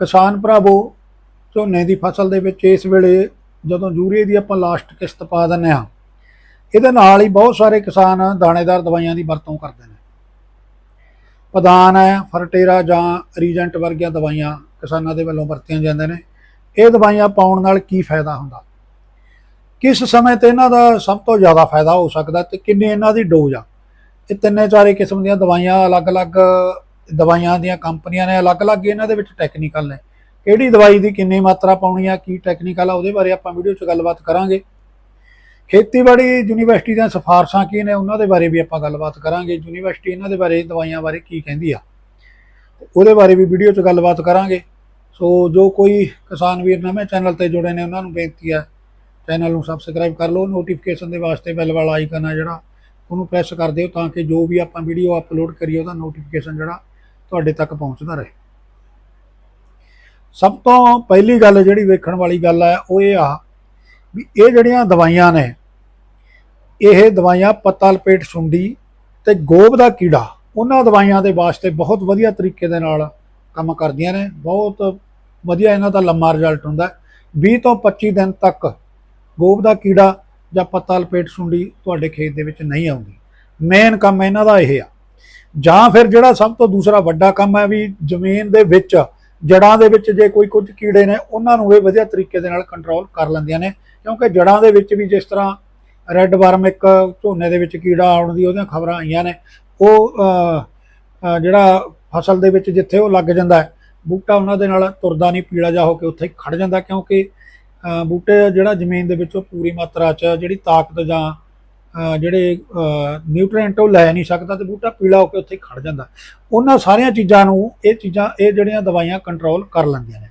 ਕਿਸਾਨ ਭਰਾਵੋ, ਝੋਨੇ ਦੀ ਫਸਲ ਦੇ ਵਿੱਚ ਇਸ ਵੇਲੇ ਜਦੋਂ ਯੂਰੀਏ ਦੀ ਆਪਾਂ ਲਾਸਟ ਕਿਸ਼ਤ ਪਾ ਦਿੰਨੇ ਆ ਇਹਦੇ ਨਾਲ ਹੀ ਬਹੁਤ ਸਾਰੇ ਕਿਸਾਨ ਦਾਣੇਦਾਰ ਦਵਾਈਆਂ ਦੀ ਵਰਤੋਂ ਕਰਦੇ ਨੇ। ਪਦਾਨ ਹੈ, ਫਰਟੇਰਾ ਜਾਂ ਰੀਜੈਂਟ ਵਰਗੀਆਂ ਦਵਾਈਆਂ ਕਿਸਾਨਾਂ ਦੇ ਵੱਲੋਂ ਵਰਤੀਆਂ ਜਾਂਦੀਆਂ ਨੇ। ਇਹ ਦਵਾਈਆਂ ਪਾਉਣ ਨਾਲ ਕੀ ਫਾਇਦਾ ਹੁੰਦਾ? ਕਿਸ ਸਮੇਂ ਤੇ ਇਹਨਾਂ ਦਾ ਸਭ ਤੋਂ ਜ਼ਿਆਦਾ ਫਾਇਦਾ ਹੋ ਸਕਦਾ ਤੇ ਕਿੰਨੇ ਇਹਨਾਂ ਦੀ ਡੋਜ਼ ਆ? ਇਹ ਤਿੰਨੇ ਚਾਰੇ ਕਿਸਮ ਦੀਆਂ ਦਵਾਈਆਂ ਅਲੱਗ-ਅਲੱਗ ਦਵਾਈਆਂ ਦੀਆਂ ਕੰਪਨੀਆਂ ਨੇ ਅਲੱਗ-ਅਲੱਗ ਇਹਨਾਂ ਦੇ ਵਿੱਚ ਟੈਕਨੀਕਲ ਨੇ। ਕਿਹੜੀ ਦਵਾਈ ਦੀ ਕਿੰਨੀ ਮਾਤਰਾ ਪਾਉਣੀ ਆ, ਕੀ ਟੈਕਨੀਕਲ ਆ, ਉਹਦੇ ਬਾਰੇ ਆਪਾਂ ਵੀਡੀਓ 'ਚ ਗੱਲਬਾਤ ਕਰਾਂਗੇ। ਖੇਤੀਬਾੜੀ ਯੂਨੀਵਰਸਿਟੀ ਦੀਆਂ ਸਿਫਾਰਸ਼ਾਂ ਕੀ ਨੇ, ਉਹਨਾਂ ਦੇ ਬਾਰੇ ਵੀ ਆਪਾਂ ਗੱਲਬਾਤ ਕਰਾਂਗੇ। ਯੂਨੀਵਰਸਿਟੀ ਇਹਨਾਂ ਦੇ ਬਾਰੇ, ਦਵਾਈਆਂ ਬਾਰੇ ਕੀ ਕਹਿੰਦੀ ਆ। ਤੇ ਉਹਦੇ ਬਾਰੇ ਵੀ ਵੀਡੀਓ 'ਚ ਗੱਲਬਾਤ ਕਰਾਂਗੇ। ਸੋ ਜੋ ਕੋਈ ਕਿਸਾਨ ਵੀਰ ਨਵੇਂ ਚੈਨਲ ਤੇ ਜੁੜੇ ਨੇ, ਉਹਨਾਂ ਨੂੰ ਬੇਨਤੀ ਆ, ਚੈਨਲ ਨੂੰ ਸਬਸਕ੍ਰਾਈਬ ਕਰ ਲਓ। ਨੋਟੀਫਿਕੇਸ਼ਨ ਦੇ ਵਾਸਤੇ ਬੈਲ ਵਾਲਾ ਆਈਕਨ ਆ ਜਿਹੜਾ, ਉਹਨੂੰ ਪ੍ਰੈਸ ਕਰ ਦਿਓ ਤਾਂ ਕਿ ਜੋ ਵੀ ਆਪਾਂ ਵੀਡੀਓ ਅਪਲੋਡ ਕਰੀਏ, ਉਹਦਾ ਨੋਟੀਫਿਕੇਸ਼ਨ ਜਿਹੜਾ ਤੁਹਾਡੇ ਤੱਕ ਪਹੁੰਚਦਾ ਰਹੇ। ਸਭ ਤੋਂ ਪਹਿਲੀ ਗੱਲ ਜਿਹੜੀ ਵੇਖਣ ਵਾਲੀ ਗੱਲ ਹੈ, ਉਹ ਇਹ ਆ ਵੀ ਇਹ ਜਿਹੜੀਆਂ ਦਵਾਈਆਂ ਨੇ, ਇਹ ਦਵਾਈਆਂ ਪੱਤਾ ਲਪੇਟ ਸੁੰਡੀ ਤੇ ਗੋਬ ਦਾ ਕੀੜਾ, ਉਹਨਾਂ ਦਵਾਈਆਂ ਦੇ ਵਾਸਤੇ ਬਹੁਤ ਵਧੀਆ ਤਰੀਕੇ ਦੇ ਨਾਲ ਕੰਮ ਕਰਦੀਆਂ ਨੇ। ਬਹੁਤ ਵਧੀਆ ਇਹਨਾਂ ਦਾ ਲੰਮਾ ਰਿਜ਼ਲਟ ਹੁੰਦਾ ਹੈ। 20 ਤੋਂ 25 ਦਿਨ ਤੱਕ ਗੋਬ ਦਾ ਕੀੜਾ ਜਾਂ ਪੱਤਾ ਲਪੇਟ ਸੁੰਡੀ ਤੁਹਾਡੇ ਖੇਤ ਦੇ ਵਿੱਚ ਨਹੀਂ ਆਉਂਦੀ। ਮੇਨ ਕੰਮ ਇਹਨਾਂ ਦਾ ਇਹ ਆ। ਜਾਂ ਫਿਰ ਜਿਹੜਾ ਸਭ ਤੋਂ ਦੂਸਰਾ ਵੱਡਾ ਕੰਮ ਹੈ ਵੀ ਜ਼ਮੀਨ ਦੇ ਵਿੱਚ, ਜੜਾਂ ਦੇ ਵਿੱਚ ਜੇ ਕੋਈ ਕੁਝ ਕੀੜੇ ਨੇ, ਉਹਨਾਂ ਨੂੰ ਇਹ ਵਧੀਆ ਤਰੀਕੇ ਦੇ ਨਾਲ ਕੰਟਰੋਲ ਕਰ ਲੈਂਦੀਆਂ ਨੇ। ਕਿਉਂਕਿ ਜੜਾਂ ਦੇ ਵਿੱਚ ਵੀ ਜਿਸ ਤਰ੍ਹਾਂ ਰੈੱਡ ਵਰਮ ਇੱਕ ਝੋਨੇ ਦੇ ਵਿੱਚ ਕੀੜਾ ਆਉਣ ਦੀ ਉਹਦੀਆਂ ਖਬਰਾਂ ਆਈਆਂ ਨੇ, ਉਹ ਜਿਹੜਾ ਫਸਲ ਦੇ ਵਿੱਚ ਜਿੱਥੇ ਉਹ ਲੱਗ ਜਾਂਦਾ ਬੂਟਾ ਉਹਨਾਂ ਦੇ ਨਾਲ ਤੁਰਦਾ ਨਹੀਂ, ਪੀਲਾ ਜਾ ਹੋ ਕੇ ਉੱਥੇ ਹੀ ਖੜ ਜਾਂਦਾ, ਕਿਉਂਕਿ ਬੂਟੇ ਜਿਹੜਾ ਜ਼ਮੀਨ ਦੇ ਵਿੱਚੋਂ ਪੂਰੀ ਮਾਤਰਾ 'ਚ ਜਿਹੜੀ ਤਾਕਤ ਜਾਂ ਜਿਹੜੇ ਨਿਊਟ੍ਰੀਐਂਟ ਉਹ ਲੈ ਨਹੀਂ ਸਕਦਾ ਤੇ ਬੂਟਾ ਪੀਲਾ ਹੋ ਕੇ ਉੱਥੇ ਹੀ ਖੜ ਜਾਂਦਾ। ਉਹਨਾਂ ਸਾਰੀਆਂ ਚੀਜ਼ਾਂ ਨੂੰ, ਇਹ ਚੀਜ਼ਾਂ, ਇਹ ਜਿਹੜੀਆਂ ਦਵਾਈਆਂ ਕੰਟਰੋਲ ਕਰ ਲੈਂਦੀਆਂ ਨੇ।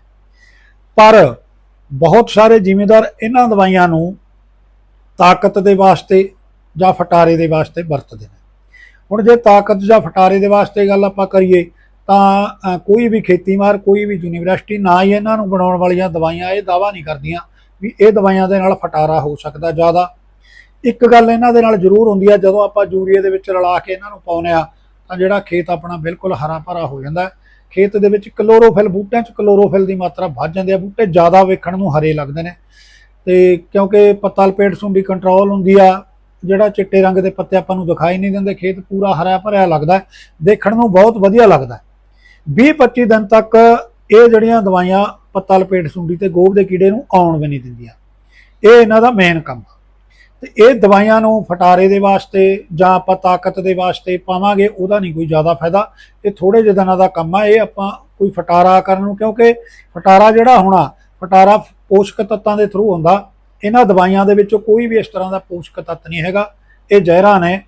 ਪਰ ਬਹੁਤ ਸਾਰੇ ਜ਼ਿਮੀਂਦਾਰ ਇਹਨਾਂ ਦਵਾਈਆਂ ਨੂੰ ਤਾਕਤ ਦੇ ਵਾਸਤੇ ਜਾਂ ਫਟਾਰੇ ਦੇ ਵਾਸਤੇ ਵਰਤਦੇ ਨੇ। ਹੁਣ ਜੇ ਤਾਕਤ ਜਾਂ ਫਟਾਰੇ ਦੇ ਵਾਸਤੇ ਗੱਲ ਆਪਾਂ ਕਰੀਏ, ਤਾਂ ਕੋਈ ਵੀ ਖੇਤੀਮਾਰ ਕੋਈ ਵੀ ਯੂਨੀਵਰਸਿਟੀ ਨਾ ਹੀ ਇਹਨਾਂ ਨੂੰ ਬਣਾਉਣ ਵਾਲੀਆਂ ਦਵਾਈਆਂ ਇਹ ਦਾਵਾ ਨਹੀਂ ਕਰਦੀਆਂ ਵੀ ਇਹ ਦਵਾਈਆਂ ਦੇ ਨਾਲ ਫਟਾਰਾ ਹੋ ਸਕਦਾ ਜ਼ਿਆਦਾ। ਇੱਕ ਗੱਲ ਇਹਨਾਂ ਦੇ ਨਾਲ ਜ਼ਰੂਰ ਹੁੰਦੀ ਆ, ਜਦੋਂ ਆਪਾਂ ਯੂਰੀਏ ਦੇ ਵਿੱਚ ਰਲਾ ਕੇ ਇਹਨਾਂ ਨੂੰ ਪਾਉਂਦੇ ਆ, ਤਾਂ ਜਿਹੜਾ ਖੇਤ ਆਪਣਾ ਬਿਲਕੁਲ ਹਰਾ ਭਰਾ ਹੋ ਜਾਂਦਾ ਖੇਤ ਦੇ ਵਿੱਚ ਕਲੋਰੋਫਿਲ, ਬੂਟਿਆਂ 'ਚ ਕਲੋਰੋਫਿਲ ਦੀ ਮਾਤਰਾ ਵੱਧ ਜਾਂਦੀ ਆ, ਬੂਟੇ ਜ਼ਿਆਦਾ ਵੇਖਣ ਨੂੰ ਹਰੇ ਲੱਗਦੇ ਨੇ ਤੇ ਕਿਉਂਕਿ ਪੱਤਾ ਲਪੇਟ ਸੁੰਡੀ ਕੰਟਰੋਲ ਹੁੰਦੀ ਆ, ਜਿਹੜਾ ਚਿੱਟੇ ਰੰਗ ਦੇ ਪੱਤੇ ਆਪਾਂ ਨੂੰ ਦਿਖਾਈ ਨਹੀਂ ਦਿੰਦੇ, ਖੇਤ ਪੂਰਾ ਹਰਾ ਭਰਿਆ ਲੱਗਦਾ ਦੇਖਣ ਨੂੰ ਬਹੁਤ ਵਧੀਆ ਲੱਗਦਾ ਹੈ। 20-25 ਦਿਨ ਤੱਕ ਇਹ ਜਿਹੜੀਆਂ ਦਵਾਈਆਂ ਪੱਤਾ ਲਪੇਟ ਸੁੰਡੀ ਤੇ ਗੋਭ ਦੇ ਕੀੜੇ ਨੂੰ ਆਉਣ ਵੀ ਨਹੀਂ ਦਿੰਦੀਆਂ ਇਹ ਇਹਨਾਂ ਦਾ ਮੇਨ ਕੰਮ ਆ। ਤੇ ਇਹ ਦਵਾਈਆਂ ਨੂੰ ਫਟਾਰੇ ਦੇ ਵਾਸਤੇ ਜਾਂ ਆਪਾਂ ਤਾਕਤ ਦੇ ਵਾਸਤੇ ਪਾਵਾਂਗੇ, ਉਹਦਾ ਨਹੀਂ ਕੋਈ ਜ਼ਿਆਦਾ ਫਾਇਦਾ। ਇਹ ਥੋੜੇ ਜਿਹੇ ਦਿਨਾਂ ਦਾ ਕੰਮ ਆ, ਇਹ ਆਪਾਂ ਕੋਈ ਫਟਾਰਾ ਕਰਨ ਨੂੰ, ਕਿਉਂਕਿ ਫਟਾਰਾ ਜਿਹੜਾ ਹੋਣਾ, ਫਟਾਰਾ ਪੋਸ਼ਕ ਤੱਤਾਂ ਦੇ ਥਰੂ ਹੁੰਦਾ। ਇਹਨਾਂ ਦਵਾਈਆਂ ਦੇ ਵਿੱਚੋਂ ਕੋਈ ਵੀ ਇਸ ਤਰ੍ਹਾਂ ਦਾ ਪੋਸ਼ਕ ਤੱਤ ਨਹੀਂ ਹੈਗਾ। ਇਹ ਜ਼ਹਿਰਾਂ ਨੇ।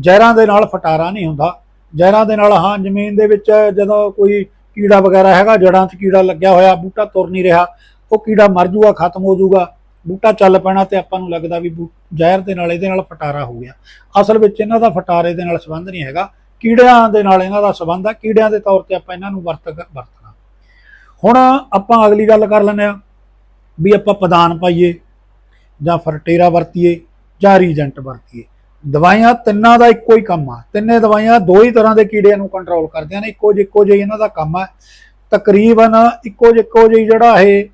ਜ਼ਹਿਰਾਂ ਦੇ ਨਾਲ ਫਟਾਰਾ ਨਹੀਂ ਹੁੰਦਾ। ਜ਼ਹਿਰਾਂ ਦੇ ਨਾਲ, ਹਾਂ, ਜ਼ਮੀਨ ਦੇ ਵਿੱਚ ਜਦੋਂ ਕੋਈ ਕੀੜਾ ਵਗੈਰਾ ਹੈਗਾ ਜੜਾਂ 'ਚ ਕੀੜਾ ਲੱਗਿਆ ਹੋਇਆ, ਬੂਟਾ ਤੁਰ ਨਹੀਂ ਰਿਹਾ, ਉਹ ਕੀੜਾ ਮਰ ਜੂਗਾ, ਖਤਮ ਹੋ ਜੂਗਾ। ਬੂਟਾ ਚੱਲ ਪੈਣਾ ਤੇ ਆਪਾਂ ਨੂੰ ਲੱਗਦਾ ਵੀ ਬੂ- ਜ਼ਹਿਰ ਦੇ ਨਾਲ, ਇਹਦੇ ਨਾਲ ਫਟਾਰਾ ਹੋ ਗਿਆ। ਅਸਲ ਵਿੱਚ ਇਹਨਾਂ ਦਾ ਫਟਾਰੇ ਦੇ ਨਾਲ ਸੰਬੰਧ ਨਹੀਂ ਹੈਗਾ। ਕੀੜਿਆਂ ਦੇ ਨਾਲ ਇਹਨਾਂ ਦਾ ਸੰਬੰਧ ਹੈ ਕੀੜਿਆਂ ਦੇ ਤੌਰ ਤੇ ਆਪਾਂ ਇਹਨਾਂ ਨੂੰ ਵਰਤ ਵਰਤਣਾ। ਹੁਣ ਆਪਾਂ ਅਗਲੀ ਗੱਲ ਕਰ ਲੈਂਦੇ ਆ ਵੀ ਆਪਾਂ ਪਦਾਨ ਪਾਈਏ ਜਾਂ ਫਰਟੇਰਾ ਵਰਤੀਏ ਜਾਂ ਰੀਜੈਂਟ ਵਰਤੀਏ। ਦਵਾਈਆਂ ਤਿੰਨਾਂ ਦਾ ਇੱਕੋ ਹੀ ਕੰਮ ਆ। ਤਿੰਨੇ ਦਵਾਈਆਂ ਦੋ ਹੀ ਤਰ੍ਹਾਂ ਦੇ ਕੀੜਿਆਂ ਨੂੰ ਕੰਟਰੋਲ ਕਰਦੀਆਂ ਨੇ। ਇੱਕੋ ਜਿ ਇੱਕੋ ਜਿਹੀ ਇਹਨਾਂ ਦਾ ਕੰਮ ਆ। ਤਕਰੀਬਨ ਇੱਕੋ ਜਿ ਇੱਕੋ ਜਿਹੀ ਜਿਹੜਾ ਇਹ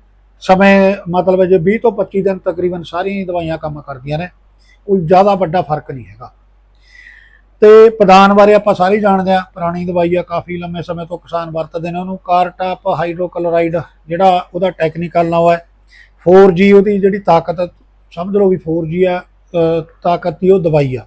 ਸਮੇਂ ਮਤਲਬ ਜੇ 20 ਤੋਂ 25 ਦਿਨ ਤਕਰੀਬਨ ਸਾਰੀਆਂ ਹੀ ਦਵਾਈਆਂ ਕੰਮ ਕਰਦੀਆਂ ਨੇ, ਕੋਈ ਜ਼ਿਆਦਾ ਵੱਡਾ ਫ਼ਰਕ ਨਹੀਂ ਹੈਗਾ। ਤੇ ਪ੍ਰਧਾਨ ਬਾਰੇ ਆਪਾਂ ਸਾਰੇ ਜਾਣਦੇ ਆ ਪੁਰਾਣੀ ਦਵਾਈ ਆ, ਕਾਫੀ ਲੰਮੇ ਸਮੇਂ ਤੋਂ ਕਿਸਾਨ ਵਰਤਦੇ ਨੇ ਉਹਨੂੰ, ਕਾਰਟਾਪ ਹਾਈਡਰੋਕਲੋਰਾਈਡ ਜਿਹੜਾ ਉਹਦਾ ਟੈਕਨੀਕਲ ਨਾਮ ਹੈ 4G ਉਹਦੀ ਜਿਹੜੀ ਤਾਕਤ, ਸਮਝ ਲਓ ਵੀ 4G ਆ ਤਾਕਤ ਦੀ ਉਹ ਦਵਾਈ ਆ।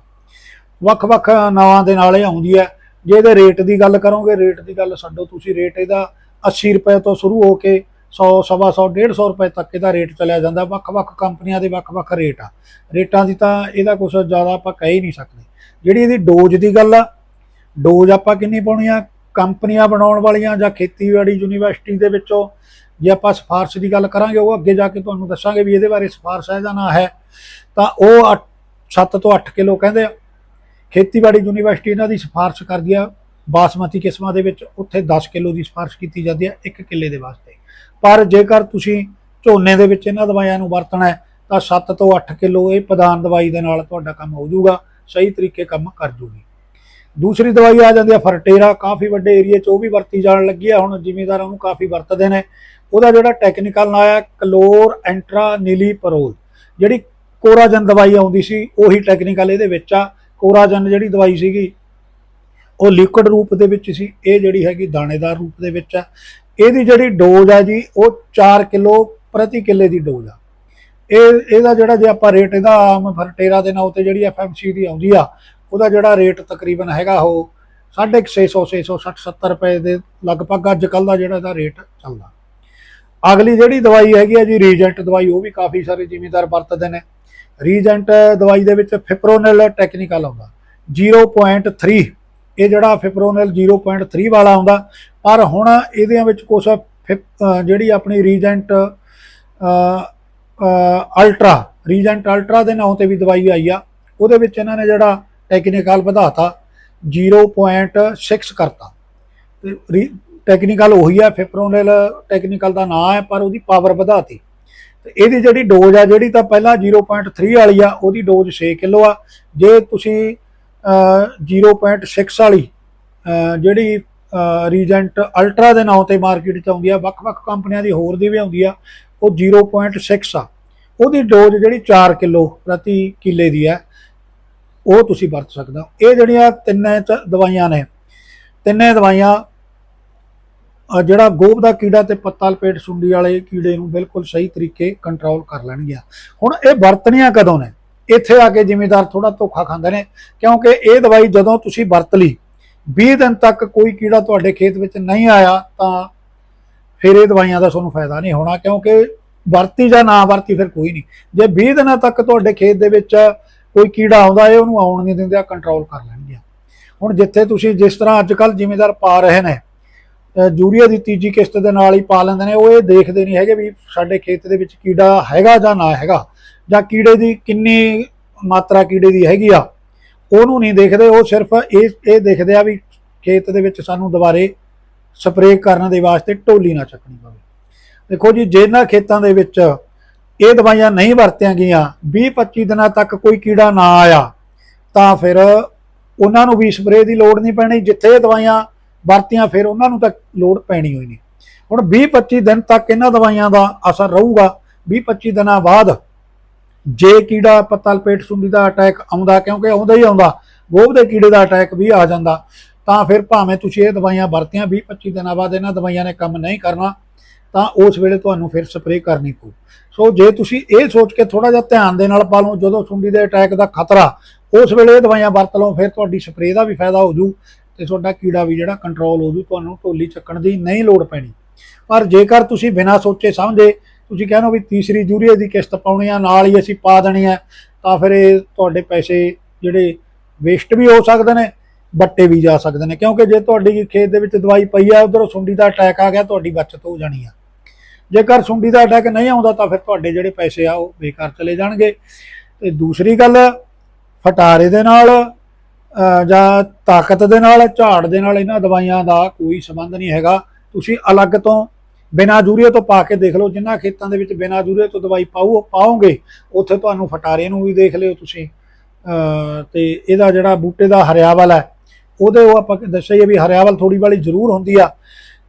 ਵੱਖ-ਵੱਖ ਨਾਵਾਂ ਦੇ ਨਾਲ ਇਹ ਆਉਂਦੀ ਹੈ। ਜੇ ਇਹਦੇ ਰੇਟ ਦੀ ਗੱਲ ਕਰੋਗੇ ਰੇਟ ਦੀ ਗੱਲ ਛੱਡੋ, ਤੁਸੀਂ ਰੇਟ ਇਹਦਾ 80 ਰੁਪਏ ਤੋਂ ਸ਼ੁਰੂ ਹੋ ਕੇ 100 ਸਵਾ 100 150 ਰੁਪਏ ਤੱਕ ਇਹਦਾ ਰੇਟ ਚੱਲਿਆ ਜਾਂਦਾ। ਵੱਖ-ਵੱਖ ਕੰਪਨੀਆਂ ਦੇ ਵੱਖ-ਵੱਖ ਰੇਟ ਆ। ਰੇਟਾਂ ਦੀ ਤਾਂ ਇਹਦਾ ਕੁਝ ਜ਼ਿਆਦਾ ਆਪਾਂ ਕਹਿ ਹੀ ਨਹੀਂ ਸਕਦੇ। ਜਿਹੜੀ ਇਹਦੀ ਡੋਜ਼ ਦੀ ਗੱਲ ਆ, ਡੋਜ਼ ਆਪਾਂ ਕਿੰਨੀ ਪਾਉਣੀ ਆ? ਕੰਪਨੀਆਂ ਬਣਾਉਣ ਵਾਲੀਆਂ ਜਾਂ ਖੇਤੀਬਾੜੀ ਯੂਨੀਵਰਸਿਟੀ ਦੇ ਵਿੱਚੋਂ? ਜੇ ਆਪਾਂ ਸਿਫਾਰਸ਼ ਦੀ ਗੱਲ ਕਰਾਂਗੇ, ਉਹ ਅੱਗੇ ਜਾ ਕੇ ਤੁਹਾਨੂੰ ਦੱਸਾਂਗੇ ਵੀ ਇਹਦੇ ਬਾਰੇ ਸਿਫਾਰਸ਼ ਹੈ ਜਾਂ ਨਾ ਹੈ। ਤਾਂ ਉਹ 7 ਤੋਂ 8 ਕਿਲੋ ਕਹਿੰਦੇ ਆ। ਖੇਤੀਬਾੜੀ ਯੂਨੀਵਰਸਿਟੀ ਇਹਨਾਂ ਦੀ ਸਿਫਾਰਸ਼ ਕਰਦੀ ਆ। ਬਾਸਮਤੀ ਕਿਸਮਾਂ ਦੇ ਵਿੱਚ ਉੱਥੇ 10 ਕਿਲੋ ਦੀ ਸਿਫਾਰਸ਼ ਕੀਤੀ ਜਾਂਦੀ ਆ 1 ਕਿੱਲੇ ਦੇ ਵਾਸਤੇ। ਪਰ ਜੇਕਰ ਤੁਸੀਂ ਝੋਨੇ ਦੇ ਵਿੱਚ ਇਹਨਾਂ ਦਵਾਈਆਂ ਨੂੰ ਵਰਤਣਾ ਹੈ, ਤਾਂ 7 ਤੋਂ 8 ਕਿਲੋ ਇਹ ਪ੍ਰਧਾਨ ਦਵਾਈ ਦੇ ਨਾਲ ਤੁਹਾਡਾ ਕੰਮ ਹੋ ਜਾਊਗਾ, ਸਹੀ ਤਰੀਕੇ ਕੰਮ ਕਰ ਜੂਗੀ। ਦੂਸਰੀ ਦਵਾਈ ਆ ਜਾਂਦੀ ਆ ਫਰਟੇਰਾ, ਕਾਫੀ ਵੱਡੇ ਏਰੀਆ 'ਚ ਉਹ ਵੀ ਵਰਤੀ ਜਾਣ ਲੱਗੀ ਆ, ਹੁਣ ਜ਼ਿਮੀਦਾਰ ਉਹਨੂੰ ਕਾਫੀ ਵਰਤਦੇ ਨੇ। ਉਹਦਾ ਜਿਹੜਾ ਟੈਕਨੀਕਲ ਨਾਂ ਹੈ ਕਲੋਰ ਐਂਟਰਾ ਨੀਲੀਪਰੋਲ। ਜਿਹੜੀ ਕੋਰਾਜਨ ਦਵਾਈ ਆਉਂਦੀ ਸੀ, ਉਹੀ ਟੈਕਨੀਕਲ ਇਹਦੇ ਵਿੱਚ ਆ। ਕੋਰਾਜਨ ਜਿਹੜੀ ਦਵਾਈ ਸੀਗੀ, ਉਹ ਲਿਕੁਇਡ ਰੂਪ ਦੇ ਵਿੱਚ ਸੀ, ਇਹ ਜਿਹੜੀ ਹੈਗੀ ਦਾਣੇਦਾਰ ਰੂਪ ਦੇ ਵਿੱਚ ਆ। ਇਹਦੀ ਜਿਹੜੀ ਡੋਜ਼ ਆ ਜੀ, ਉਹ 4 ਕਿਲੋ ਪ੍ਰਤੀ ਕਿੱਲੇ ਦੀ ਡੋਜ਼ ਆ। ਇਹ, ਇਹਦਾ ਜਿਹੜਾ ਜੇ ਆਪਾਂ ਰੇਟ ਇਹਦਾ ਆਮ ਫਰਟੇਰਾ ਦੇ ਨਾਂ ਤੇ ਜਿਹੜੀ ਐਫਐਮਸੀ ਦੀ ਆਉਂਦੀ ਆ, ਉਹਦਾ ਜਿਹੜਾ ਰੇਟ ਤਕਰੀਬਨ ਹੈਗਾ ਉਹ 650 660 70 ਰੁਪਏ ਦੇ ਲਗਭਗ ਅੱਜ ਕੱਲ ਦਾ ਜਿਹੜਾ ਇਹਦਾ ਰੇਟ ਚੱਲਦਾ। ਅਗਲੀ ਜਿਹੜੀ ਦਵਾਈ ਹੈਗੀ ਆ ਜੀ, ਰੀਜੈਂਟ ਦਵਾਈ, ਉਹ ਵੀ ਕਾਫੀ ਸਾਰੇ ਜ਼ਿਮੀਦਾਰ ਵਰਤਦੇ ਨੇ। ਰੀਜੈਂਟ ਦਵਾਈ ਦੇ ਵਿੱਚ ਫਿਪਰੋਨਿਲ ਟੈਕਨੀਕਲ ਆਉਂਦਾ। 0.3 ਇਹ ਜਿਹੜਾ ਫਿਪਰੋਨਿਲ 0.3 ਵਾਲਾ ਆਉਂਦਾ, ਪਰ ਹੁਣ ਇਹਦੇ ਵਿੱਚ ਕੁਝ ਜਿਹੜੀ ਆਪਣੀ ਰੀਜੈਂਟ ਅਲਟਰਾ ਰੀਜੈਂਟ ਅਲਟਰਾ ਦੇ ਨਾਂ ਤੇ ਵੀ ਦਵਾਈ ਆਈ ਆ, ਉਹਦੇ ਵਿੱਚ ਇਹਨਾਂ ਨੇ ਜਿਹੜਾ ਟੈਕਨੀਕਲ ਵਧਾਤਾ 0.6 ਕਰਤਾ। ਤੇ ਟੈਕਨੀਕਲ ਉਹੀ ਆ ਫਿਪਰੋਨਿਲ ਟੈਕਨੀਕਲ ਦਾ ਨਾਂ ਹੈ, ਪਰ ਉਹਦੀ ਪਾਵਰ ਵਧਾਤੀ। ਤੇ ਇਹਦੀ ਜਿਹੜੀ ਡੋਜ਼ ਆ, ਜਿਹੜੀ ਤਾਂ ਪਹਿਲਾਂ 0.3 ਵਾਲੀ ਆ, ਉਹਦੀ ਡੋਜ਼ 6 ਕਿਲੋ ਆ। ਜੇ ਤੁਸੀਂ 0.6 ਵਾਲੀ ਜਿਹੜੀ ਰੀਜੈਂਟ ਅਲਟਰਾ ਦੇ ਨਾਂ ਤੇ ਮਾਰਕੀਟ 'ਚ ਆਉਂਦੀ ਆ, ਵੱਖ-ਵੱਖ ਕੰਪਨੀਆਂ ਦੀ ਹੋਰ ਦੀ ਵੀ ਆਉਂਦੀ ਆ, ਉਹ 0.6 ਆ। ਉਹਦੀ ਡੋਜ਼ ਜਿਹੜੀ 4 ਕਿਲੋ ਪ੍ਰਤੀ ਕਿੱਲੇ ਦੀ ਹੈ ਉਹ ਤੁਸੀਂ ਵਰਤ ਸਕਦੇ ਹੋ। ਇਹ ਜਿਹੜੀਆਂ ਤਿੰਨੇ ਚ ਦਵਾਈਆਂ ਨੇ, ਤਿੰਨੇ ਦਵਾਈਆਂ ਜਿਹੜਾ ਗੋਬ ਦਾ ਕੀੜਾ ਤੇ ਪੱਤਾ ਲਪੇਟ ਸੁੰਡੀ ਵਾਲੇ ਕੀੜੇ ਨੂੰ ਬਿਲਕੁਲ ਸਹੀ ਤਰੀਕੇ ਕੰਟਰੋਲ ਕਰ ਲੈਣਗੀਆਂ। ਹੁਣ ਇਹ ਵਰਤਣੀਆਂ ਕਦੋਂ ਨੇ? ਇੱਥੇ ਆ ਕੇ ਜ਼ਿਮੀਦਾਰ ਥੋੜਾ ਧੋਖਾ ਖਾਂਦੇ ਨੇ, ਕਿਉਂਕਿ ਇਹ ਦਵਾਈ ਜਦੋਂ ਤੁਸੀਂ ਵਰਤ ਲਈ 20 ਦਿਨ ਤੱਕ ਕੋਈ ਕੀੜਾ ਤੁਹਾਡੇ ਖੇਤ ਵਿੱਚ ਨਹੀਂ ਆਇਆ ਤਾਂ ਫਿਰ ਇਹ ਦਵਾਈਆਂ ਦਾ ਤੁਹਾਨੂੰ ਫਾਇਦਾ ਨਹੀਂ ਹੋਣਾ, ਕਿਉਂਕਿ ਵਰਤੀ ਜਾਂ ਨਾ ਵਰਤੀ ਫਿਰ ਕੋਈ ਨਹੀਂ। ਜੇ 20 ਦਿਨਾਂ ਤੱਕ ਤੁਹਾਡੇ ਖੇਤ ਦੇ ਵਿੱਚ ਕੋਈ ਕੀੜਾ ਆਉਂਦਾ ਹੈ ਉਹਨੂੰ ਆਉਣ ਨਹੀਂ ਦਿੰਦੇ ਆ ਕੰਟਰੋਲ ਕਰ ਲੈਣਗੇ। ਹੁਣ ਜਿੱਥੇ ਤੁਸੀਂ ਜਿਸ ਤਰ੍ਹਾਂ ਅੱਜ ਕੱਲ ਜ਼ਿਮੀਦਾਰ ਪਾ ਰਹੇ ਨੇ, ਅਹ ਯੂਰੀਆ ਦੀ ਤੀਜੀ ਕਿਸ਼ਤ ਦੇ ਨਾਲ ਹੀ ਪਾ ਲੈਂਦੇ ਨੇ, ਉਹ ਇਹ ਦੇਖਦੇ ਨਹੀਂ ਹੈਗੇ ਵੀ ਸਾਡੇ ਖੇਤ ਦੇ ਵਿੱਚ ਕੀੜਾ ਹੈਗਾ ਜਾਂ ਨਾ ਹੈਗਾ। ਜਾਂ ਕੀੜੇ ਦੀ ਕਿੰਨੀ ਮਾਤਰਾ ਕੀੜੇ ਦੀ ਹੈਗੀ ਆ, ਉਹਨੂੰ ਨਹੀਂ ਦੇਖਦੇ, ਉਹ ਸਿਰਫ ਇਹ ਇਹ ਦੇਖਦੇ ਆ ਵੀ ਖੇਤ ਦੇ ਵਿੱਚ ਸਾਨੂੰ ਦੁਬਾਰੇ ਸਪਰੇਅ ਕਰਨ ਦੇ ਵਾਸਤੇ ਢੋਲੀ ਨਾ ਚੱਕਣੀ ਪਵੇ। ਦੇਖੋ ਜੀ, ਜਿਹਨਾਂ ਖੇਤਾਂ ਦੇ ਵਿੱਚ ਇਹ ਦਵਾਈਆਂ ਨਹੀਂ ਵਰਤੀਆਂ ਗਈਆਂ 20-25 ਦਿਨਾਂ ਤੱਕ ਕੋਈ ਕੀੜਾ ਨਾ ਆਇਆ, ਤਾਂ ਫਿਰ ਉਹਨਾਂ ਨੂੰ ਵੀ ਸਪਰੇਅ ਦੀ ਲੋੜ ਨਹੀਂ ਪੈਣੀ। ਜਿੱਥੇ ਇਹ ਦਵਾਈਆਂ ਵਰਤੀਆਂ, ਫਿਰ ਉਹਨਾਂ ਨੂੰ ਤਾਂ ਲੋੜ ਪੈਣੀ ਹੋਈ ਨਹੀਂ। ਹੁਣ 20-25 ਦਿਨ ਤੱਕ ਇਹਨਾਂ ਦਵਾਈਆਂ ਦਾ ਅਸਰ ਰਹੂਗਾ। 20-25 ਦਿਨਾਂ ਬਾਅਦ ਜੇ ਕੀੜਾ ਪੱਤਾ ਲਪੇਟ ਸੁੰਡੀ ਦਾ ਅਟੈਕ ਆਉਂਦਾ, ਕਿਉਂਕਿ ਆਉਂਦਾ ਹੀ ਆਉਂਦਾ, ਗੋਭ ਦੇ ਕੀੜੇ ਦਾ ਅਟੈਕ ਵੀ ਆ ਜਾਂਦਾ, ਤਾਂ ਫਿਰ ਭਾਵੇਂ ਤੁਸੀਂ ਇਹ ਦਵਾਈਆਂ ਵਰਤੀਆਂ 20-25 ਦਿਨਾਂ ਬਾਅਦ ਇਹਨਾਂ ਦਵਾਈਆਂ ਨੇ ਕੰਮ ਨਹੀਂ ਕਰਨਾ, ਤਾਂ ਉਸ ਵੇਲੇ ਤੁਹਾਨੂੰ ਫਿਰ ਸਪਰੇਅ ਕਰਨੀ ਪਊ। ਸੋ ਜੇ ਤੁਸੀਂ ਇਹ ਸੋਚ ਕੇ ਥੋੜਾ ਜਿਹਾ ਧਿਆਨ ਦੇ ਨਾਲ ਪਾ ਲਓ ਜਦੋਂ ਸੁੰਡੀ ਦੇ ਅਟੈਕ ਦਾ ਖਤਰਾ, ਉਸ ਵੇਲੇ ਇਹ ਦਵਾਈਆਂ ਵਰਤ ਲਓ, ਫਿਰ ਤੁਹਾਡੀ ਸਪਰੇਅ ਦਾ ਵੀ ਫਾਇਦਾ ਹੋ ਜੂ ਤੇ ਤੁਹਾਡਾ ਕੀੜਾ ਵੀ ਜਿਹੜਾ ਕੰਟਰੋਲ ਹੋ ਜੂ, ਤੁਹਾਨੂੰ ਢੋਲੀ ਚੱਕਣ ਦੀ ਨਹੀਂ ਲੋੜ ਪੈਣੀ। ਪਰ ਜੇਕਰ ਤੁਸੀਂ ਬਿਨਾਂ ਸੋਚੇ ਸਮਝੇ ਤੁਸੀਂ ਕਹਿੰਦੇ ਵੀ ਤੀਸਰੀ ਯੂਰੀਆ ਦੀ ਕਿਸ਼ਤ ਪਾਉਣੀ ਆ, ਨਾਲ ਹੀ ਅਸੀਂ ਪਾ ਦੇਣੀ ਆ, ਤਾਂ ਫਿਰ ਇਹ ਤੁਹਾਡੇ ਪੈਸੇ ਜਿਹੜੇ ਵੇਸਟ ਵੀ ਹੋ ਸਕਦੇ ਨੇ ਬੱਟੇ ਵੀ ਜਾ ਸਕਦੇ ਨੇ। ਕਿਉਂਕਿ ਜੇ ਤੁਹਾਡੀ ਖੇਤ ਦੇ ਵਿੱਚ ਦਵਾਈ ਪਈ ਆ, ਉਧਰੋਂ ਸੁੰਡੀ ਦਾ ਅਟੈਕ ਆ ਗਿਆ, ਤੁਹਾਡੀ ਬਚਤ ਹੋ ਜਾਣੀ ਆ। ਜੇਕਰ ਸੁੰਡੀ ਦਾ ਅਟੈਕ ਨਹੀਂ ਆਉਂਦਾ, ਤਾਂ ਫਿਰ ਤੁਹਾਡੇ ਜਿਹੜੇ ਪੈਸੇ ਆ, ਉਹ ਬੇਕਾਰ ਚਲੇ ਜਾਣਗੇ। ਤੇ ਦੂਸਰੀ ਗੱਲ, ਫਟਾਰੇ ਦੇ ਨਾਲ ਜਾਂ ਤਾਕਤ ਦੇ ਨਾਲ, ਝਾੜ ਦੇ ਨਾਲ ਇਹਨਾਂ ਦਵਾਈਆਂ ਦਾ ਕੋਈ ਸੰਬੰਧ ਨਹੀਂ ਹੈਗਾ। ਤੁਸੀਂ ਅਲੱਗ ਤੋਂ ਬਿਨਾਂ ਯੂਰੀਆ ਤੋਂ ਪਾ ਕੇ ਦੇਖ ਲਓ ਜਿਨ੍ਹਾਂ ਖੇਤਾਂ ਦੇ ਵਿੱਚ ਬਿਨਾਂ ਯੂਰੀਆ ਤੋਂ ਦਵਾਈ ਪਾਓ ਪਾਓਗੇ ਉੱਥੇ ਤੁਹਾਨੂੰ ਫਟਾਰੇ ਨੂੰ ਵੀ ਦੇਖ ਲਿਓ ਤੁਸੀਂ। ਅਹ, ਤੇ ਇਹਦਾ ਜਿਹੜਾ ਬੂਟੇ ਦਾ ਹਰਿਆਵਲ ਹੈ ਉਹਦੇ ਉਹ ਆਪਾਂ ਦੱਸਿਆ ਵੀ ਹਰਿਆਵਲ ਥੋੜੀ ਵਾਲੀ ਜ਼ਰੂਰ ਹੁੰਦੀ ਆ।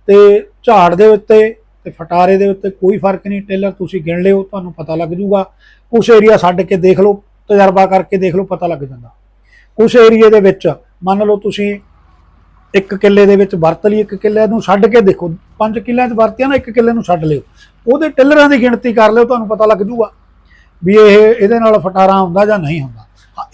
ਤੇ ਝਾੜ ਦੇ ਉੱਤੇ ਤੇ ਫਟਾਰੇ ਦੇ ਉੱਤੇ ਕੋਈ ਫ਼ਰਕ ਨਹੀਂ ਟੇਲਰ ਤੁਸੀਂ ਗਿਣ ਲਿਓ ਤੁਹਾਨੂੰ ਪਤਾ ਲੱਗ ਜੂਗਾ। ਕੁਝ ਏਰੀਆ ਛੱਡ ਕੇ ਦੇਖ ਲਓ ਤਜਰਬਾ ਕਰਕੇ ਦੇਖ ਲਓ ਪਤਾ ਲੱਗ ਜਾਂਦਾ। ਕੁਝ ਏਰੀਏ ਦੇ ਵਿੱਚ ਮੰਨ ਲਓ ਤੁਸੀਂ ਇੱਕ ਕਿੱਲੇ ਦੇ ਵਿੱਚ ਵਰਤ ਲਈ ਇੱਕ ਕਿੱਲੇ ਨੂੰ ਛੱਡ ਕੇ ਦੇਖੋ ਪੰਜ ਕਿੱਲਿਆਂ 'ਚ ਵਰਤਿਆ ਨਾ, ਇੱਕ ਕਿੱਲੇ ਨੂੰ ਛੱਡ ਲਿਓ। ਉਹਦੇ ਟਿੱਲਰਾਂ ਦੀ ਗਿਣਤੀ ਕਰ ਲਿਓ, ਤੁਹਾਨੂੰ ਪਤਾ ਲੱਗ ਜੂਗਾ ਵੀ ਇਹ ਇਹਦੇ ਨਾਲ ਫਟਾਰਾ ਹੁੰਦਾ ਜਾਂ ਨਹੀਂ ਹੁੰਦਾ।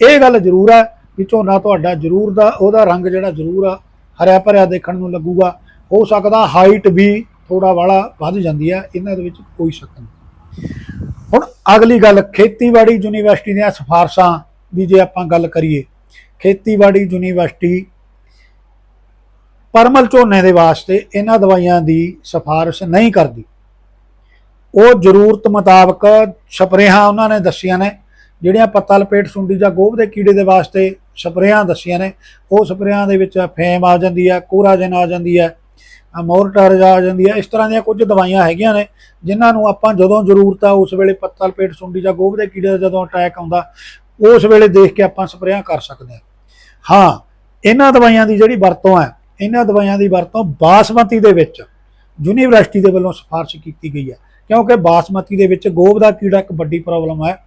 ਇਹ ਗੱਲ ਜ਼ਰੂਰ ਹੈ ਵੀ ਝੋਨਾ ਤੁਹਾਡਾ ਜ਼ਰੂਰ ਦਾ, ਉਹਦਾ ਰੰਗ ਜਿਹੜਾ ਜ਼ਰੂਰ ਆ, ਹਰਿਆ ਭਰਿਆ ਦੇਖਣ ਨੂੰ ਲੱਗੂਗਾ। ਹੋ ਸਕਦਾ ਹਾਈਟ ਵੀ ਥੋੜਾ ਵਾਲਾ ਵੱਧ ਜਾਂਦੀ ਹੈ, ਇਹਨਾਂ ਦੇ ਵਿੱਚ ਕੋਈ ਸ਼ੱਕ ਨਹੀਂ। ਹੁਣ ਅਗਲੀ ਗੱਲ, ਖੇਤੀਬਾੜੀ ਯੂਨੀਵਰਸਿਟੀ ਦੀਆਂ ਸਿਫਾਰਸ਼ਾਂ ਦੀ ਜੇ ਆਪਾਂ ਗੱਲ ਕਰੀਏ, ਖੇਤੀਬਾੜੀ ਯੂਨੀਵਰਸਿਟੀ ਪਰਮਲ ਝੋਨੇ ਦੇ ਵਾਸਤੇ ਇਹਨਾਂ ਦਵਾਈਆਂ ਦੀ ਸਿਫਾਰਿਸ਼ ਨਹੀਂ ਕਰਦੀ। ਉਹ ਜ਼ਰੂਰਤ ਮੁਤਾਬਕ ਸਪਰੇਹਾਂ ਉਹਨਾਂ ਨੇ ਦੱਸੀਆਂ ਨੇ, ਜਿਹੜੀਆਂ ਪੱਤਾ ਲਪੇਟ ਸੁੰਡੀ ਜਾਂ ਗੋਭ ਦੇ ਕੀੜੇ ਦੇ ਵਾਸਤੇ ਸਪਰੇਹਾਂ ਦੱਸੀਆਂ ਨੇ, ਉਹ ਸਪਰੇਹਾਂ ਦੇ ਵਿੱਚ ਫੇਮ ਆ ਜਾਂਦੀ ਹੈ, ਕੋਰਾਜਨ ਆ ਜਾਂਦੀ ਹੈ, ਮੋਰਟਾਰਜ ਆ ਜਾਂਦੀ ਹੈ, ਇਸ ਤਰ੍ਹਾਂ ਦੀਆਂ ਕੁਝ ਦਵਾਈਆਂ ਹੈਗੀਆਂ ਨੇ, ਜਿਨ੍ਹਾਂ ਨੂੰ ਆਪਾਂ ਜਦੋਂ ਜ਼ਰੂਰਤ ਆ ਉਸ ਵੇਲੇ ਪੱਤਾ ਲਪੇਟ ਸੁੰਡੀ ਜਾਂ ਗੋਭ ਦੇ ਕੀੜੇ ਦਾ ਜਦੋਂ ਅਟੈਕ ਆਉਂਦਾ, ਉਸ ਵੇਲੇ ਦੇਖ ਕੇ ਆਪਾਂ ਸਪਰੇਆਂ ਕਰ ਸਕਦੇ ਹਾਂ। ਹਾਂ, ਇਹਨਾਂ ਦਵਾਈਆਂ ਦੀ ਜਿਹੜੀ ਵਰਤੋਂ ਹੈ ਇਹਨਾਂ ਦਵਾਈਆਂ ਦੀ ਵਰਤੋਂ ਬਾਸਮਤੀ ਦੇ ਵਿੱਚ ਯੂਨੀਵਰਸਿਟੀ ਦੇ ਵੱਲੋਂ ਸਿਫਾਰਿਸ਼ ਕੀਤੀ ਗਈ ਹੈ। ਕਿਉਂਕਿ ਬਾਸਮਤੀ ਦੇ ਵਿੱਚ ਗੋਭ ਦਾ ਕੀੜਾ ਇੱਕ ਵੱਡੀ ਪ੍ਰੋਬਲਮ ਹੈ।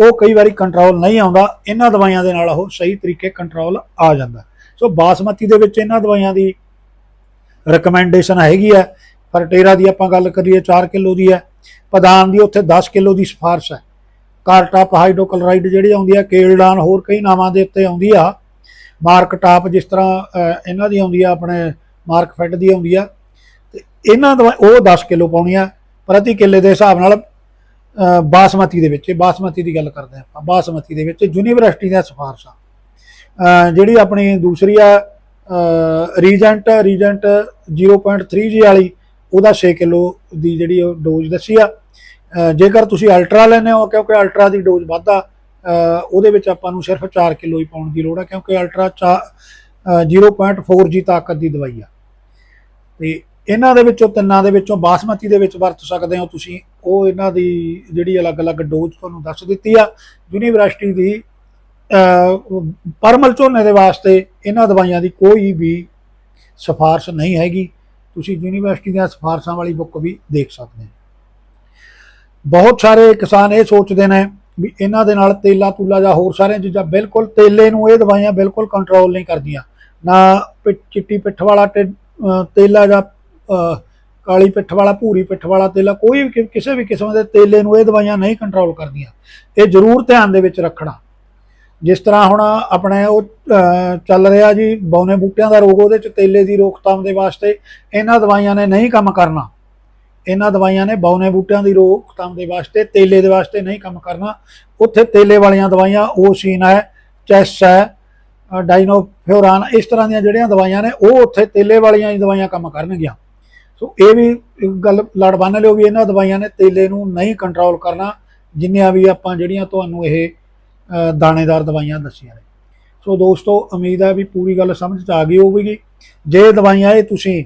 ਉਹ ਕਈ ਵਾਰੀ ਕੰਟਰੋਲ ਨਹੀਂ ਆਉਂਦਾ। ਇਹਨਾਂ ਦਵਾਈਆਂ ਦੇ ਨਾਲ ਉਹ ਸਹੀ ਤਰੀਕੇ ਕੰਟਰੋਲ ਆ ਜਾਂਦਾ। ਸੋ ਬਾਸਮਤੀ ਦੇ ਵਿੱਚ ਇਹਨਾਂ ਦਵਾਈਆਂ ਦੀ ਰეკਮੈਂਡੇਸ਼ਨ ਹੈਗੀ ਹੈ। ਫਰਟੇਰਾ ਦੀ ਆਪਾਂ ਗੱਲ ਕਰੀਏ 4 ਕਿਲੋ ਦੀ ਹੈ। ਪਦਾਨ ਦੀ ਉੱਥੇ 10 ਕਿਲੋ ਦੀ ਸਿਫਾਰਿਸ਼ ਹੈ। ਕਾਰਟਾਪ ਹਾਈਡਰੋਕਲੋਰਾਈਡ ਜਿਹੜੀ ਆਉਂਦੀ ਹੈ, ਕੇਲਡਾਨ ਹੋਰ ਕਈ ਨਾਵਾਂ ਦੇ ਉੱਤੇ ਆਉਂਦੀ ਆ। ਮਾਰਕ ਟਾਪ ਜਿਸ ਤਰ੍ਹਾਂ ਇਹਨਾਂ ਦੀ ਆਉਂਦੀ ਆ, ਆਪਣੇ ਮਾਰਕ ਫੈਟ ਦੀ ਆਉਂਦੀ ਆ, ਤੇ ਇਹਨਾਂ ਦਵਾ, ਉਹ 10 ਕਿਲੋ ਪਾਉਣੀ ਆ ਪ੍ਰਤੀ ਕਿੱਲੇ ਦੇ ਹਿਸਾਬ ਨਾਲ ਬਾਸਮਤੀ ਦੇ ਵਿੱਚ, ਬਾਸਮਤੀ ਦੀ ਗੱਲ ਕਰਦੇ ਹਾਂ ਆਪਾਂ, ਬਾਸਮਤੀ ਦੇ ਵਿੱਚ ਯੂਨੀਵਰਸਿਟੀ ਦੀਆਂ ਸਿਫਾਰਸ਼ਾਂ। ਜਿਹੜੀ ਆਪਣੀ ਦੂਸਰੀ ਆ ਰੀਜੈਂਟ ਰੀਜੈਂਟ 0.3G ਵਾਲੀ, ਉਹਦਾ 6 ਕਿਲੋ ਦੀ ਜਿਹੜੀ ਉਹ ਡੋਜ਼ ਦੱਸੀ ਆ। ਜੇਕਰ ਤੁਸੀਂ ਅਲਟਰਾ ਲੈਂਦੇ ਹੋ, ਕਿਉਂਕਿ ਅਲਟਰਾ ਦੀ ਡੋਜ਼ ਵੱਧ ਆ ਉਹਦੇ ਵਿੱਚ ਆਪਾਂ ਨੂੰ ਸਿਰਫ 4 ਕਿਲੋ ਹੀ ਪਾਉਣ ਦੀ ਲੋੜ ਹੈ ਕਿਉਂਕਿ ਅਲਟਰਾ 0.4G ਤਾਕਤ ਦੀ ਦਵਾਈ ਆ। ਤੇ ਇਹਨਾਂ ਦੇ ਵਿੱਚੋਂ ਤਿੰਨਾਂ ਦੇ ਵਿੱਚੋਂ ਬਾਸਮਤੀ ਦੇ ਵਿੱਚ ਵਰਤ ਸਕਦੇ ਹੋ ਤੁਸੀਂ। ਉਹ ਇਹਨਾਂ ਦੀ ਜਿਹੜੀ ਅਲੱਗ-ਅਲੱਗ ਡੋਜ਼ ਤੁਹਾਨੂੰ ਦੱਸ ਦਿੱਤੀ ਆ। ਯੂਨੀਵਰਸਿਟੀ ਦੀ ਪਰਮਲ ਝੋਨੇ ਦੇ ਵਾਸਤੇ ਇਹਨਾਂ ਦਵਾਈਆਂ ਦੀ ਕੋਈ ਵੀ ਸਿਫਾਰਿਸ਼ ਨਹੀਂ ਹੈਗੀ। ਤੁਸੀਂ ਯੂਨੀਵਰਸਿਟੀ ਦੀਆਂ ਸਿਫਾਰਸ਼ਾਂ ਵਾਲੀ ਬੁੱਕ ਵੀ ਦੇਖ ਸਕਦੇ ਹੋ। ਬਹੁਤ ਸਾਰੇ ਕਿਸਾਨ ਇਹ ਸੋਚਦੇ ਨੇ ਵੀ ਇਹਨਾਂ ਦੇ ਨਾਲ ਤੇਲਾ ਤੂਲਾ ਜਾਂ ਹੋਰ ਸਾਰੀਆਂ ਚੀਜ਼ਾਂ ਬਿਲਕੁਲ ਤੇਲੇ ਨੂੰ ਇਹ ਦਵਾਈਆਂ ਬਿਲਕੁਲ ਕੰਟਰੋਲ ਨਹੀਂ ਕਰਦੀਆਂ। ਨਾ ਪਿ- ਚਿੱਟੀ ਪਿੱਠ ਵਾਲਾ ਟੇ- ਤੇਲਾ ਜਾਂ ਕਾਲੀ ਪਿੱਠ ਵਾਲਾ, ਭੂਰੀ ਪਿੱਠ ਵਾਲਾ ਤੇਲਾ ਕੋਈ ਵੀ ਕਿਸੇ ਵੀ ਕਿਸਮ ਦੇ ਤੇਲੇ ਨੂੰ ਇਹ ਦਵਾਈਆਂ ਨਹੀਂ ਕੰਟਰੋਲ ਕਰਦੀਆਂ। ਇਹ ਜ਼ਰੂਰ ਧਿਆਨ ਦੇ ਵਿੱਚ ਰੱਖਣਾ। ਜਿਸ ਤਰ੍ਹਾਂ ਹੁਣ ਆਪਣੇ ਉਹ ਚੱਲ ਰਿਹਾ ਜੀ, ਬੌਨੇ ਬੂਟਿਆਂ ਦਾ ਰੋਗ ਉਹਦੇ ਚ ਤੇਲੇ ਦੀ ਰੋਕਥਾਮ ਦੇ ਵਾਸਤੇ ਇਹਨਾਂ ਦਵਾਈਆਂ ਨੇ ਨਹੀਂ ਕੰਮ ਕਰਨਾ। ਇਹਨਾਂ ਦਵਾਈਆਂ ਨੇ ਬੌਨੇ ਬੂਟਿਆਂ ਦੀ ਰੋਕਥਾਮ ਦੇ ਵਾਸਤੇ, ਤੇਲੇ ਦੇ ਵਾਸਤੇ ਨਹੀਂ ਕੰਮ ਕਰਨਾ। ਉੱਥੇ ਤੇਲੇ ਵਾਲੀਆਂ ਦਵਾਈਆਂ, ਓਸੀਨ ਹੈ, ਚੈਸ ਹੈ ਡਾਈਨੋਫਿਓਰਾਨ ਇਸ ਤਰ੍ਹਾਂ ਦੀਆਂ ਜਿਹੜੀਆਂ ਦਵਾਈਆਂ ਨੇ, ਉਹ ਉੱਥੇ ਤੇਲੇ ਵਾਲੀਆਂ ਹੀ ਦਵਾਈਆਂ ਕੰਮ ਕਰਨਗੀਆਂ। ਸੋ ਇਹ ਵੀ ਗੱਲ ਲੜ ਬੰਨ ਲਿਓ ਵੀ ਇਹਨਾਂ ਦਵਾਈਆਂ ਨੇ ਤੇਲੇ ਨੂੰ ਨਹੀਂ ਕੰਟਰੋਲ ਕਰਨਾ, ਜਿੰਨੀਆਂ ਵੀ ਆਪਾਂ ਜਿਹੜੀਆਂ ਤੁਹਾਨੂੰ ਇਹ ਦਾਣੇਦਾਰ ਦਵਾਈਆਂ ਦੱਸੀਆਂ ਨੇ। ਸੋ ਦੋਸਤੋ, ਉਮੀਦ ਹੈ ਵੀ ਪੂਰੀ ਗੱਲ ਸਮਝ ਚ ਆ ਗਈ ਹੋਵੇਗੀ। ਜੇ ਦਵਾਈਆਂ ਇਹ ਤੁਸੀਂ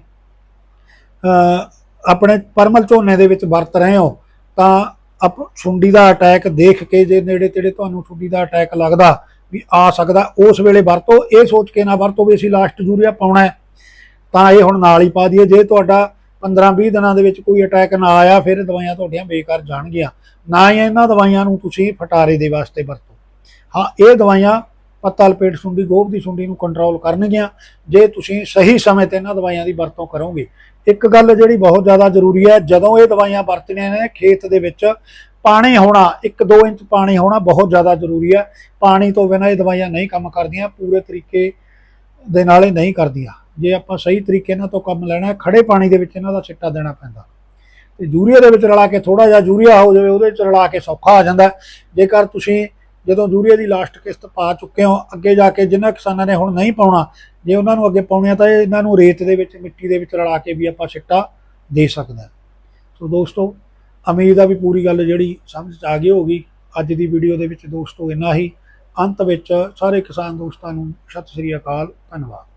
ਆਪਣੇ ਪਰਮਲ ਝੋਨੇ ਦੇ ਵਿੱਚ ਵਰਤ ਰਹੇ ਹੋ, ਤਾਂ ਆਪ ਸੁੰਡੀ ਦਾ ਅਟੈਕ ਦੇਖ ਕੇ ਜੇ ਨੇੜੇ ਤੇੜੇ ਤੁਹਾਨੂੰ ਸੁੰਡੀ ਦਾ ਅਟੈਕ ਲੱਗਦਾ ਵੀ ਆ ਸਕਦਾ, ਉਸ ਵੇਲੇ ਵਰਤੋ, ਇਹ ਸੋਚ ਕੇ ਨਾ ਵਰਤੋ ਵੀ ਅਸੀਂ ਲਾਸਟ ਯੂਰੀਆ ਪਾਉਣਾ ਤਾਂ ਇਹ ਹੁਣ ਨਾਲ ਹੀ ਪਾ ਦਈਏ, ਜੇ ਤੁਹਾਡਾ 15-20 ਦਿਨਾਂ ਦੇ ਵਿੱਚ ਕੋਈ ਅਟੈਕ ਨਾ ਆਇਆ, ਫਿਰ ਦਵਾਈਆਂ ਤੁਹਾਡੀਆਂ ਬੇਕਾਰ ਜਾਣਗੀਆਂ। ਨਾ ਹੀ ਇਹਨਾਂ ਦਵਾਈਆਂ ਨੂੰ ਤੁਸੀਂ ਫਟਾਰੇ ਦੇ ਵਾਸਤੇ ਵਰਤੋ। ਹਾਂ, ਇਹ ਦਵਾਈਆਂ ਪੱਤਾ ਲਪੇਟ ਸੁੰਡੀ, ਗੋਭ ਦੀ ਸੁੰਡੀ ਨੂੰ ਕੰਟਰੋਲ ਕਰਨਗੀਆਂ। ਜੇ ਤੁਸੀਂ ਸਹੀ ਸਮੇਂ ਤੇ ਇਹਨਾਂ ਦਵਾਈਆਂ ਦੀ ਵਰਤੋਂ ਕਰੋਗੇ। ਇੱਕ ਗੱਲ ਜਿਹੜੀ ਬਹੁਤ ਜ਼ਿਆਦਾ ਜ਼ਰੂਰੀ ਹੈ, ਜਦੋਂ ਇਹ ਦਵਾਈਆਂ ਵਰਤਣੀਆਂ ਨੇ, ਖੇਤ ਦੇ ਵਿੱਚ ਪਾਣੀ ਹੋਣਾ 1-2 ਇੰਚ ਪਾਣੀ ਹੋਣਾ ਬਹੁਤ ਜ਼ਿਆਦਾ ਜ਼ਰੂਰੀ ਹੈ। ਪਾਣੀ ਤੋਂ ਬਿਨਾਂ ਇਹ ਦਵਾਈਆਂ ਨਹੀਂ ਕੰਮ ਕਰਦੀਆਂ, ਪੂਰੇ ਤਰੀਕੇ ਦੇ ਨਾਲ ਇਹ ਨਹੀਂ ਕਰਦੀਆਂ। ਜੇ ਆਪਾਂ ਸਹੀ ਤਰੀਕੇ ਇਹਨਾਂ ਤੋਂ ਕੰਮ ਲੈਣਾ ਹੈ ਖੜੇ ਪਾਣੀ ਦੇ ਵਿੱਚ ਇਹਨਾਂ ਦਾ ਛਿੱਟਾ ਦੇਣਾ ਪੈਂਦਾ। ਤੇ ਯੂਰੀਆ ਦੇ ਵਿੱਚ ਰਲਾ ਕੇ ਥੋੜਾ ਜਿਹਾ ਯੂਰੀਆ ਹੋ ਜਾਵੇ, ਉਹਦੇ ਵਿੱਚ ਰਲਾ ਕੇ ਸੌਖਾ ਆ ਜਾਂਦਾ ਜੇਕਰ ਤੁਸੀਂ ਜਦੋਂ ਯੂਰੀਆ ਦੀ ਲਾਸਟ ਕਿਸ਼ਤ ਪਾ ਚੁੱਕੇ ਹੋ, ਅੱਗੇ ਜਾ ਕੇ ਜਿਨ੍ਹਾਂ ਕਿਸਾਨਾਂ ਨੇ ਹੁਣ ਨਹੀਂ ਪਾਉਣਾ, ਜੇ ਉਹਨਾਂ ਨੂੰ ਅੱਗੇ ਪਾਉਣੀ ਆ ਤਾਂ ਇਹਨਾਂ ਨੂੰ ਰੇਤ ਦੇ ਵਿੱਚ, ਮਿੱਟੀ ਦੇ ਵਿੱਚ ਰਲਾ ਕੇ ਵੀ ਆਪਾਂ ਸਿੱਟਾ ਦੇ ਸਕਦਾ ਸੋ ਦੋਸਤੋ, ਉਮੀਦ ਆ ਵੀ ਪੂਰੀ ਗੱਲ ਜਿਹੜੀ ਸਮਝ 'ਚ ਆ ਗਈ ਹੋਗੀ ਅੱਜ ਦੀ ਵੀਡੀਓ ਦੇ ਵਿੱਚ ਦੋਸਤੋ ਇੰਨਾ ਹੀ। ਅੰਤ ਵਿੱਚ ਸਾਰੇ ਕਿਸਾਨ ਦੋਸਤਾਂ ਨੂੰ ਸਤਿ ਸ੍ਰੀ ਅਕਾਲ, ਧੰਨਵਾਦ।